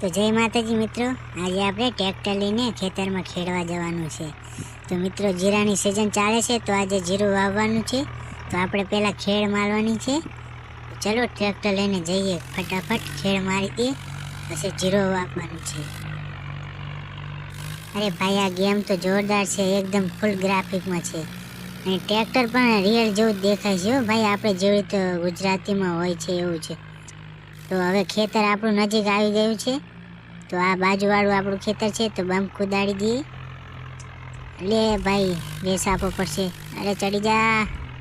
તો જય માતાજી મિત્રો, આજે આપણે ટ્રેક્ટર લઈને ખેતરમાં ખેડવા જવાનું છે. તો મિત્રો, જીરાની સિઝન ચાલે છે, તો આજે જીરું વાવવાનું છે. તો આપણે પહેલાં ખેડ મારવાની છે. ચલો ટ્રેક્ટર લઈને જઈએ, ફટાફટ ખેડ મારી દઈએ પછી જીરો વાવવાનું છે. અરે ભાઈ, આ ગેમ તો જોરદાર છે, એકદમ ફૂલ ગ્રાફિકમાં છે. અને ટ્રેક્ટર પણ રિયલ જેવું દેખાય છે ભાઈ, આપણે જેવી રીતે ગુજરાતીમાં હોય છે, એવું છે. તો હવે ખેતર આપણું નજીક આવી ગયું છે. તો આ બાજુવાળું આપણું ખેતર છે, તો બમ્પ કુદાડી દઈએ. લે ભાઈ બેસ આપવો પડશે. અરે ચડી જા.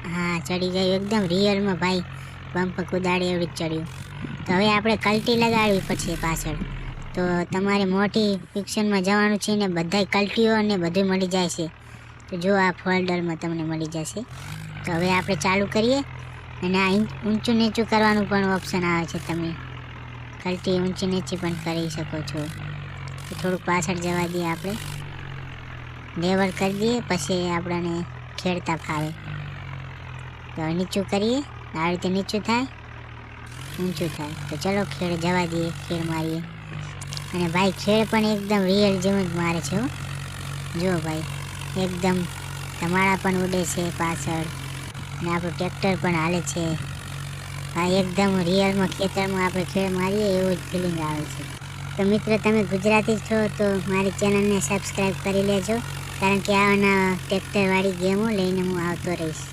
હા, ચડી ગયું એકદમ રિયલમાં ભાઈ. બમ્પ કુદાડી એવડી જ ચડ્યું. તો હવે આપણે કલ્ટી લગાડવી પડશે પાછળ. તો તમારે મોટી ફિક્શનમાં જવાનું છે ને બધાય કલ્ટીઓ અને બધું મળી જાય છે. તો જો આ ફોલ્ડરમાં તમને મળી જશે. તો હવે આપણે ચાલુ કરીએ. અને આ ઊંચું નીચું કરવાનું પણ ઓપ્શન આવે છે તમે. કલટી ઊંચી નીચી પણ કરી શકો છો. થોડુંક પાછળ જવા દઈએ આપણે. લેવલ કરી દઈએ, પછી આપણને ખેડતા ફાવે. તો નીચું કરીએ. આ રીતે નીચું થાય, ઊંચું થાય. તો ચલો ખેડ જવા દઈએ, ખેડ મારીએ. અને ભાઈ, ખેડ પણ એકદમ રિયલ જેવું જ મારે છે હો. જુઓ ભાઈ, એકદમ તમારા પણ ઉડે છે પાછળ. અને આપણું ટ્રેક્ટર પણ હાલે છે. આ એકદમ રિયલમાં ખેતરમાં આપણે ખેડ મારીએ એવું જ ફિલિંગ આવે છે. તો મિત્રો, તમે ગુજરાતી છો, તો મારી ચેનલને સબસ્ક્રાઈબ કરી લેજો, કારણ કે આવાના ટ્રેક્ટરવાળી ગેમો લઈને હું આવતો રહીશ.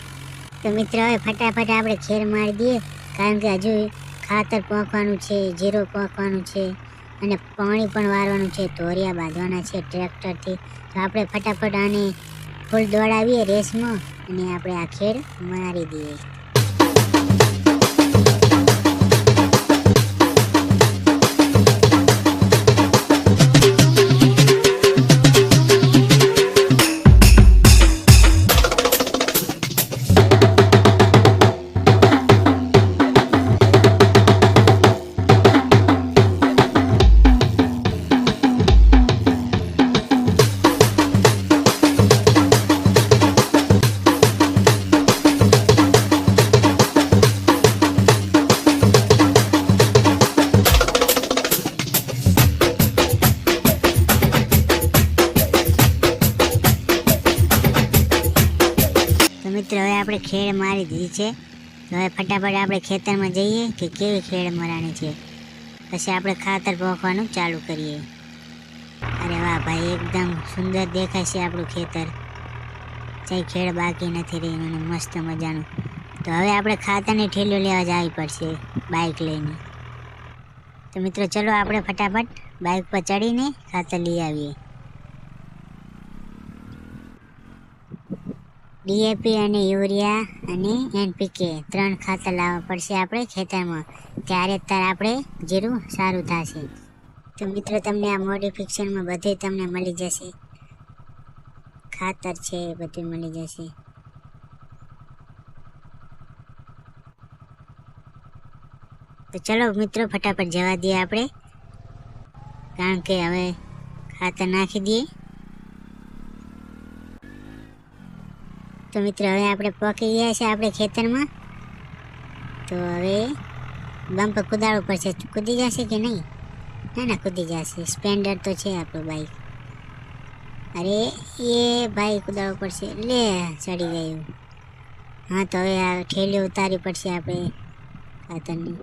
તો મિત્રો, હવે ફટાફટ આપણે ખેર મારી દઈએ, કારણ કે હજુ ખાતર પહોંચવાનું છે, જીરો પહોંચવાનું છે, અને પાણી પણ વારવાનું છે, ધોરિયા બાંધવાના છે ટ્રેક્ટરથી. તો આપણે ફટાફટ આને ફૂલ દોડાવીએ રેસમાં અને આપણે આ ખેડ મારી દઈએ. મિત્રો, હવે આપણે ખેડ મારી દીધી છે. હવે ફટાફટ આપણે ખેતરમાં જઈએ કે કેવી ખેડ મરાણી છે. પછી આપણે ખાતર પોખવાનું ચાલુ કરીએ. અરે વાહ ભાઈ, એકદમ સુંદર દેખાય છે આપણું ખેતર. ચાઈ ખેડ બાકી નથી રહ્યું અને મસ્ત મજાનું. તો હવે આપણે ખાતરની ઠેલીઓ લેવા જવી પડશે બાઇક લઈને. તો મિત્રો, ચલો આપણે ફટાફટ બાઇક પર ચડીને ખાતર લઈ આવીએ. ડીએપી અને યુરિયા અને એનપીકે ત્રણ ખાતર લાવવા પડશે આપણે ખેતરમાં. ત્યારે તાર આપણે જીરું સારું થશે. તો મિત્રો, તમને આ મોડિફિકેશનમાં બધે તમને મળી જશે. ખાતર છે એ બધું મળી જશે. તો ચલો મિત્રો, ફટાફટ જવા દઈએ આપણે. કારણ કે હવે ખાતર નાખી દઈએ. તો મિત્રો, હવે આપણે પકી ગયા છે આપણે ખેતરમાં. તો હવે બમ્પ કુદાડવું પડશે. કૂદી જશે કે નહીં? ના ના, કૂદી જશે. સ્પ્લેન્ડર તો છે આપણું બાઈક અરે, એ ભાઈ કુદાડવું પડશે. લે, ચડી ગયું. હા, તો હવે આ ઠેલી ઉતારવી પડશે આપણે. ખાતરની